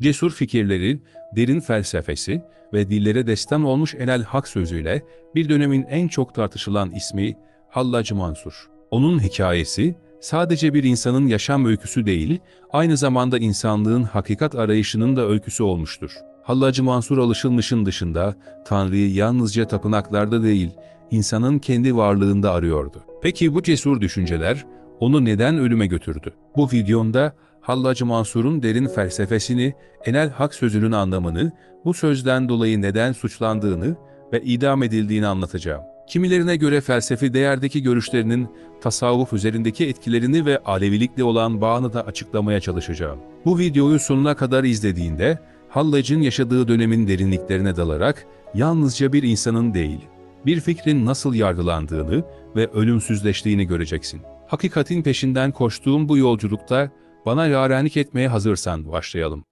Cesur fikirleri, derin felsefesi ve dillere destan olmuş enel hak sözüyle bir dönemin en çok tartışılan ismi Hallacı Mansur. Onun hikayesi sadece bir insanın yaşam öyküsü değil, aynı zamanda insanlığın hakikat arayışının da öyküsü olmuştur. Hallacı Mansur alışılmışın dışında Tanrı'yı yalnızca tapınaklarda değil, insanın kendi varlığında arıyordu. Peki bu cesur düşünceler onu neden ölüme götürdü? Bu videomda Hallacı Mansur'un derin felsefesini, enel hak sözünün anlamını, bu sözden dolayı neden suçlandığını ve idam edildiğini anlatacağım. Kimilerine göre felsefi değerdeki görüşlerinin tasavvuf üzerindeki etkilerini ve Alevilikle olan bağını da açıklamaya çalışacağım. Bu videoyu sonuna kadar izlediğinde, Hallac'ın yaşadığı dönemin derinliklerine dalarak yalnızca bir insanın değil, bir fikrin nasıl yargılandığını ve ölümsüzleştiğini göreceksin. Hakikatin peşinden koştuğum bu yolculukta bana yarenlik etmeye hazırsan başlayalım.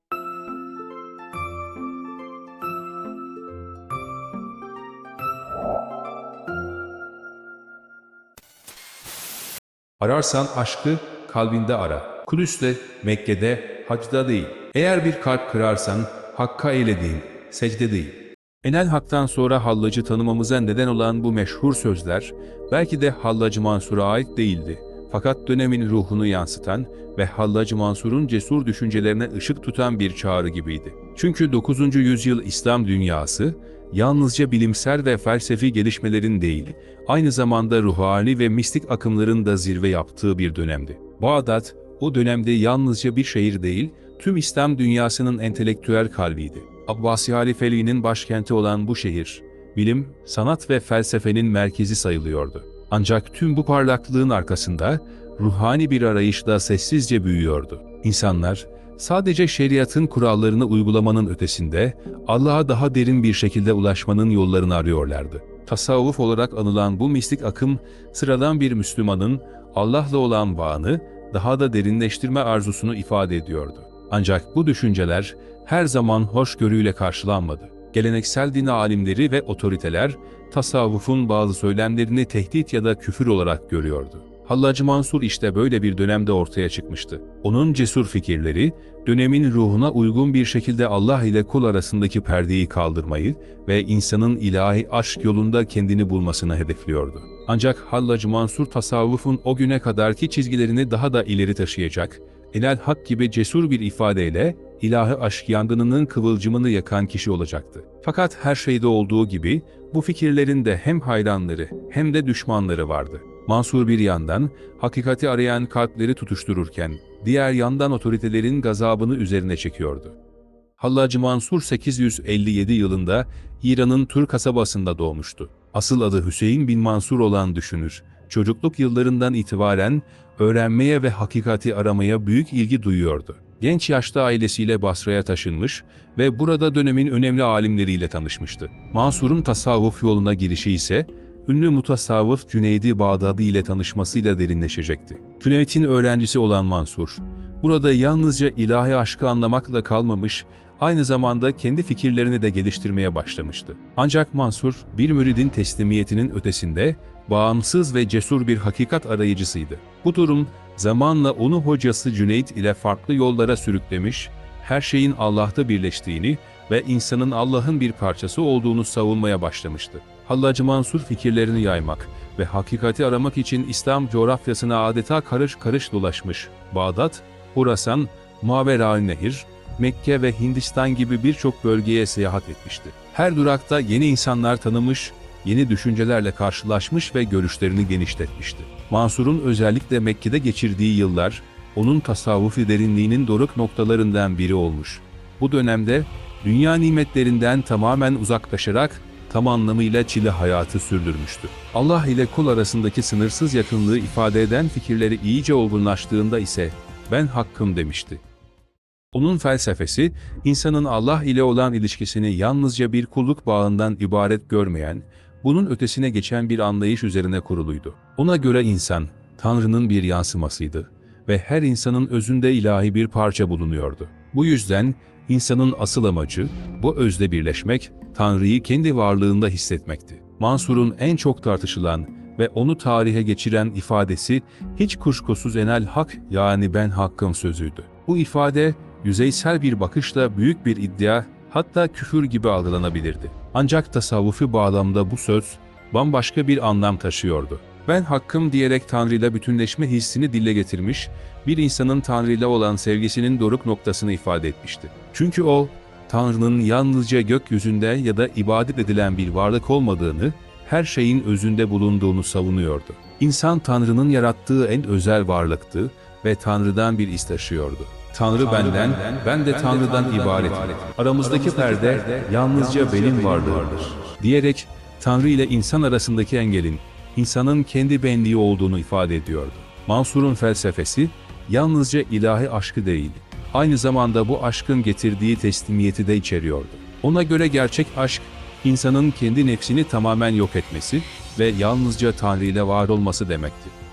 Ararsan aşkı kalbinde ara. Kudüs'te, Mekke'de, hacda değil. Eğer bir kalp kırarsan hakka eylediğin, secde değil. Enel Hak'tan sonra Hallacı tanımamıza neden olan bu meşhur sözler belki de Hallacı Mansur'a ait değildi. Fakat dönemin ruhunu yansıtan ve Hallacı Mansur'un cesur düşüncelerine ışık tutan bir çağrı gibiydi. Çünkü 9. yüzyıl İslam dünyası yalnızca bilimsel ve felsefi gelişmelerin değil, aynı zamanda ruhani ve mistik akımların da zirve yaptığı bir dönemdi. Bağdat, o dönemde yalnızca bir şehir değil, tüm İslam dünyasının entelektüel kalbiydi. Abbasi halifeliğinin başkenti olan bu şehir, bilim, sanat ve felsefenin merkezi sayılıyordu. Ancak tüm bu parlaklığın arkasında ruhani bir arayış da sessizce büyüyordu. İnsanlar sadece şeriatın kurallarını uygulamanın ötesinde Allah'a daha derin bir şekilde ulaşmanın yollarını arıyorlardı. Tasavvuf olarak anılan bu mistik akım sıradan bir Müslümanın Allah'la olan bağını daha da derinleştirme arzusunu ifade ediyordu. Ancak bu düşünceler her zaman hoşgörüyle karşılanmadı. Geleneksel din alimleri ve otoriteler tasavvufun bazı söylemlerini tehdit ya da küfür olarak görüyordu. Hallacı Mansur işte böyle bir dönemde ortaya çıkmıştı. Onun cesur fikirleri, dönemin ruhuna uygun bir şekilde Allah ile kul arasındaki perdeyi kaldırmayı ve insanın ilahi aşk yolunda kendini bulmasını hedefliyordu. Ancak Hallacı Mansur tasavvufun o güne kadarki çizgilerini daha da ileri taşıyacak, Enel Hak gibi cesur bir ifadeyle ilahi aşk yangınının kıvılcımını yakan kişi olacaktı. Fakat her şeyde olduğu gibi bu fikirlerin de hem hayranları hem de düşmanları vardı. Mansur bir yandan hakikati arayan kalpleri tutuştururken diğer yandan otoritelerin gazabını üzerine çekiyordu. Hallacı Mansur 857 yılında İran'ın Tur kasabasında doğmuştu. Asıl adı Hüseyin bin Mansur olan düşünür. Çocukluk yıllarından itibaren öğrenmeye ve hakikati aramaya büyük ilgi duyuyordu. Genç yaşta ailesiyle Basra'ya taşınmış ve burada dönemin önemli alimleriyle tanışmıştı. Mansur'un tasavvuf yoluna girişi ise ünlü mutasavvıf Cüneydi Bağdadi ile tanışmasıyla derinleşecekti. Cüneyt'in öğrencisi olan Mansur, burada yalnızca ilahi aşkı anlamakla kalmamış, aynı zamanda kendi fikirlerini de geliştirmeye başlamıştı. Ancak Mansur, bir müridin teslimiyetinin ötesinde, bağımsız ve cesur bir hakikat arayıcısıydı. Bu durum, zamanla onu hocası Cüneyt ile farklı yollara sürüklemiş, her şeyin Allah'ta birleştiğini ve insanın Allah'ın bir parçası olduğunu savunmaya başlamıştı. Hallacı Mansur fikirlerini yaymak ve hakikati aramak için İslam coğrafyasına adeta karış karış dolaşmış. Bağdat, Horasan, Mavera Nehir, Mekke ve Hindistan gibi birçok bölgeye seyahat etmişti. Her durakta yeni insanlar tanımış, yeni düşüncelerle karşılaşmış ve görüşlerini genişletmişti. Mansur'un özellikle Mekke'de geçirdiği yıllar, onun tasavvufi derinliğinin doruk noktalarından biri olmuş. Bu dönemde dünya nimetlerinden tamamen uzaklaşarak tam anlamıyla çile hayatı sürdürmüştü. Allah ile kul arasındaki sınırsız yakınlığı ifade eden fikirleri iyice olgunlaştığında ise ben hakkım demişti. Onun felsefesi, insanın Allah ile olan ilişkisini yalnızca bir kulluk bağından ibaret görmeyen, bunun ötesine geçen bir anlayış üzerine kuruluydu. Ona göre insan, Tanrı'nın bir yansımasıydı ve her insanın özünde ilahi bir parça bulunuyordu. Bu yüzden insanın asıl amacı bu özle birleşmek, Tanrı'yı kendi varlığında hissetmekti. Mansur'un en çok tartışılan ve onu tarihe geçiren ifadesi hiç kuşkusuz enel hak yani ben hakkım sözüydü. Bu ifade yüzeysel bir bakışla büyük bir iddia, hatta küfür gibi algılanabilirdi. Ancak tasavvufi bağlamda bu söz bambaşka bir anlam taşıyordu. Ben hakkım diyerek Tanrı'yla bütünleşme hissini dile getirmiş, bir insanın Tanrı'yla olan sevgisinin doruk noktasını ifade etmişti. Çünkü o, Tanrı'nın yalnızca gökyüzünde ya da ibadet edilen bir varlık olmadığını, her şeyin özünde bulunduğunu savunuyordu. İnsan Tanrı'nın yarattığı en özel varlıktı ve Tanrı'dan bir iz taşıyordu. Tanrı, benden, ben de Tanrı'dan ibaretim. Aramızdaki perde yalnızca benim varlığımdır. Diyerek Tanrı ile insan arasındaki engelin insanın kendi benliği olduğunu ifade ediyordu. Mansur'un felsefesi yalnızca ilahi aşkı değil, aynı zamanda bu aşkın getirdiği teslimiyeti de içeriyordu. Ona göre gerçek aşk, insanın kendi nefsini tamamen yok etmesi ve yalnızca Tanrı ile var olması demekti.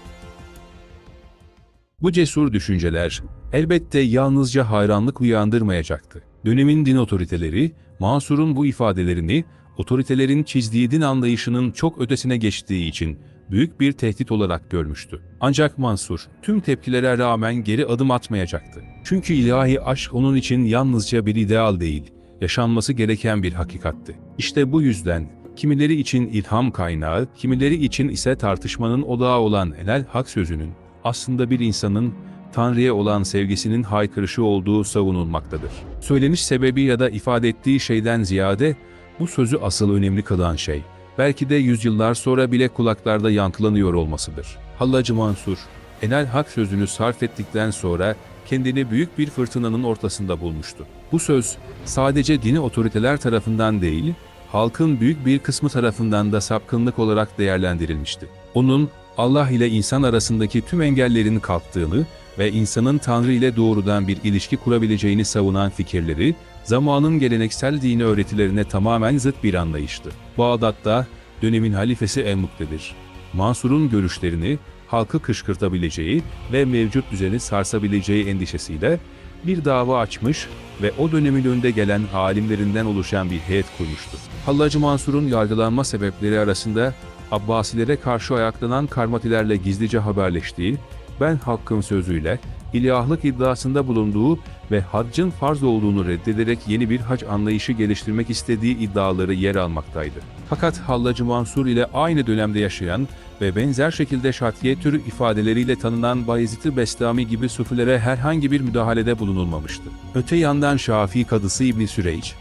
Bu cesur düşünceler elbette yalnızca hayranlık uyandırmayacaktı. Dönemin din otoriteleri Mansur'un bu ifadelerini otoritelerin çizdiği din anlayışının çok ötesine geçtiği için büyük bir tehdit olarak görmüştü. Ancak Mansur tüm tepkilere rağmen geri adım atmayacaktı. Çünkü ilahi aşk onun için yalnızca bir ideal değil, yaşanması gereken bir hakikatti. İşte bu yüzden kimileri için ilham kaynağı, kimileri için ise tartışmanın odağı olan enel hak sözünün aslında bir insanın Tanrı'ya olan sevgisinin haykırışı olduğu savunulmaktadır. Söyleniş sebebi ya da ifade ettiği şeyden ziyade bu sözü asıl önemli kılan şey, belki de yüzyıllar sonra bile kulaklarda yankılanıyor olmasıdır. Hallacı Mansur, enel hak sözünü sarf ettikten sonra kendini büyük bir fırtınanın ortasında bulmuştu. Bu söz sadece dini otoriteler tarafından değil, halkın büyük bir kısmı tarafından da sapkınlık olarak değerlendirilmişti. Onun Allah ile insan arasındaki tüm engellerin kalktığını ve insanın Tanrı ile doğrudan bir ilişki kurabileceğini savunan fikirleri, zamanın geleneksel dini öğretilerine tamamen zıt bir anlayıştı. Bağdat'ta dönemin halifesi El-Muktedir. Mansur'un görüşlerini halkı kışkırtabileceği ve mevcut düzeni sarsabileceği endişesiyle bir dava açmış ve o dönemin önde gelen alimlerinden oluşan bir heyet kurmuştu. Hallacı Mansur'un yargılanma sebepleri arasında Abbasilere karşı ayaklanan karmatilerle gizlice haberleştiği, ben hakkın sözüyle, ilahlık iddiasında bulunduğu ve haccın farz olduğunu reddederek yeni bir hac anlayışı geliştirmek istediği iddiaları yer almaktaydı. Fakat Hallacı Mansur ile aynı dönemde yaşayan ve benzer şekilde şatiye türü ifadeleriyle tanınan Bayezid-i Bestami gibi sufilere herhangi bir müdahalede bulunulmamıştı. Öte yandan Şafii kadısı İbn Süreyç,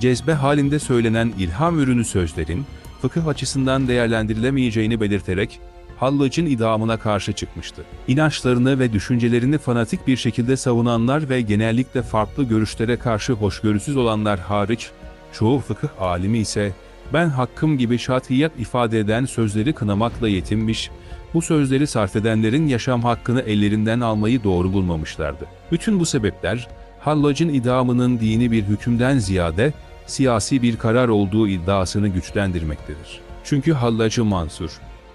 cezbe halinde söylenen ilham ürünü sözlerin, fıkıh açısından değerlendirilemeyeceğini belirterek Hallac'ın idamına karşı çıkmıştı. İnançlarını ve düşüncelerini fanatik bir şekilde savunanlar ve genellikle farklı görüşlere karşı hoşgörüsüz olanlar hariç, çoğu fıkıh alimi ise ben hakkım gibi şatiyat ifade eden sözleri kınamakla yetinmiş, bu sözleri sarf edenlerin yaşam hakkını ellerinden almayı doğru bulmamışlardı. Bütün bu sebepler, Hallac'ın idamının dini bir hükümden ziyade siyasi bir karar olduğu iddiasını güçlendirmektedir. Çünkü Hallacı Mansur,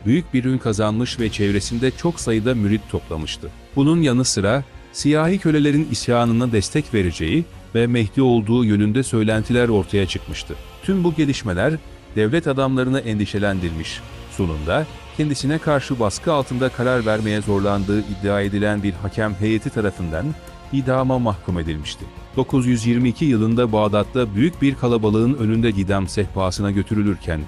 büyük bir ün kazanmış ve çevresinde çok sayıda mürit toplamıştı. Bunun yanı sıra, siyahi kölelerin isyanına destek vereceği ve Mehdi olduğu yönünde söylentiler ortaya çıkmıştı. Tüm bu gelişmeler, devlet adamlarını endişelendirmiş. Sonunda, kendisine karşı baskı altında karar vermeye zorlandığı iddia edilen bir hakem heyeti tarafından idama mahkum edilmişti. 922 yılında Bağdat'ta büyük bir kalabalığın önünde gidem sehpasına götürülürken,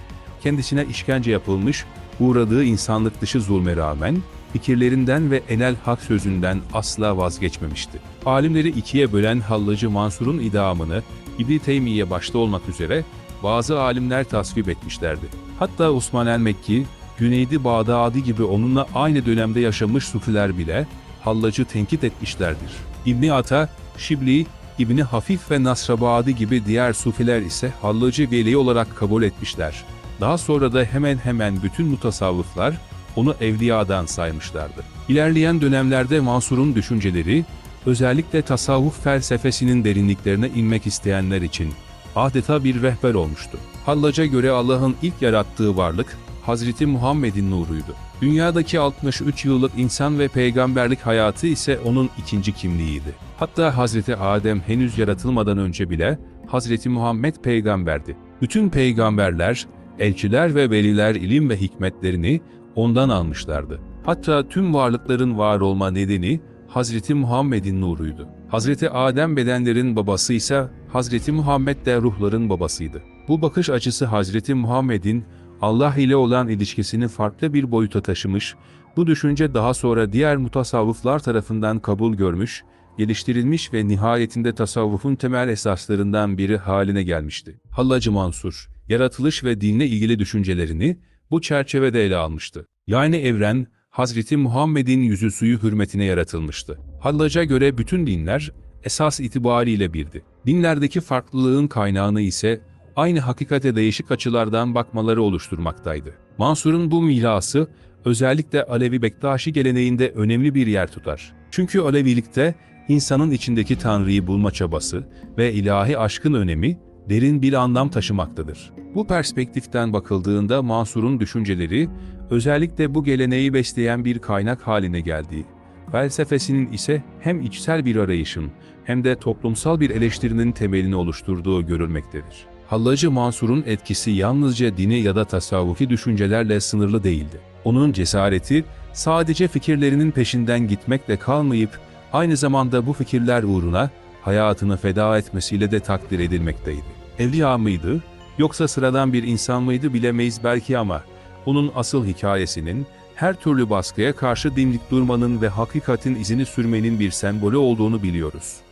kendisine işkence yapılmış, uğradığı insanlık dışı zulme rağmen, fikirlerinden ve enel hak sözünden asla vazgeçmemişti. Alimleri ikiye bölen Hallacı Mansur'un idamını, İbn Teymiye başta olmak üzere, bazı alimler tasvip etmişlerdi. Hatta Osman el-Mekki, Güneydi Bağdadi gibi onunla aynı dönemde yaşamış sufiler bile, Hallacı tenkit etmişlerdir. İbni Ata, Şibli, İbni Hafif ve Nasrabadi gibi diğer sufiler ise Hallacı veli olarak kabul etmişler. Daha sonra da hemen hemen bütün mutasavvıflar onu evliyadan saymışlardı. İlerleyen dönemlerde Mansur'un düşünceleri, özellikle tasavvuf felsefesinin derinliklerine inmek isteyenler için adeta bir rehber olmuştu. Hallac'a göre Allah'ın ilk yarattığı varlık, Hazreti Muhammed'in nuruydu. Dünyadaki 63 yıllık insan ve peygamberlik hayatı ise onun ikinci kimliğiydi. Hatta Hazreti Adem henüz yaratılmadan önce bile Hazreti Muhammed peygamberdi. Bütün peygamberler, elçiler ve veliler ilim ve hikmetlerini ondan almışlardı. Hatta tüm varlıkların var olma nedeni Hazreti Muhammed'in nuruydu. Hazreti Adem bedenlerin babası ise Hazreti Muhammed de ruhların babasıydı. Bu bakış açısı Hazreti Muhammed'in Allah ile olan ilişkisini farklı bir boyuta taşımış, bu düşünce daha sonra diğer mutasavvıflar tarafından kabul görmüş, geliştirilmiş ve nihayetinde tasavvufun temel esaslarından biri haline gelmişti. Hallacı Mansur, yaratılış ve dinle ilgili düşüncelerini bu çerçevede ele almıştı. Yani evren, Hazreti Muhammed'in yüzü suyu hürmetine yaratılmıştı. Hallac'a göre bütün dinler esas itibariyle birdi. Dinlerdeki farklılığın kaynağını ise aynı hakikate değişik açılardan bakmaları oluşturmaktaydı. Mansur'un bu mirası özellikle Alevi Bektaşi geleneğinde önemli bir yer tutar. Çünkü Alevilikte insanın içindeki Tanrı'yı bulma çabası ve ilahi aşkın önemi derin bir anlam taşımaktadır. Bu perspektiften bakıldığında Mansur'un düşünceleri özellikle bu geleneği besleyen bir kaynak haline geldi. Felsefesinin ise hem içsel bir arayışın hem de toplumsal bir eleştirinin temelini oluşturduğu görülmektedir. Hallacı Mansur'un etkisi yalnızca dini ya da tasavvufi düşüncelerle sınırlı değildi. Onun cesareti sadece fikirlerinin peşinden gitmekle kalmayıp aynı zamanda bu fikirler uğruna hayatını feda etmesiyle de takdir edilmekteydi. Evliya mıydı, yoksa sıradan bir insan mıydı bilemeyiz belki ama onun asıl hikayesinin her türlü baskıya karşı dimdik durmanın ve hakikatin izini sürmenin bir sembolü olduğunu biliyoruz.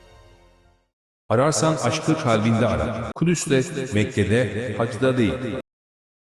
Ararsan aşkı kalbinde ara. Kudüs'te, Mekke'de, hacda değil.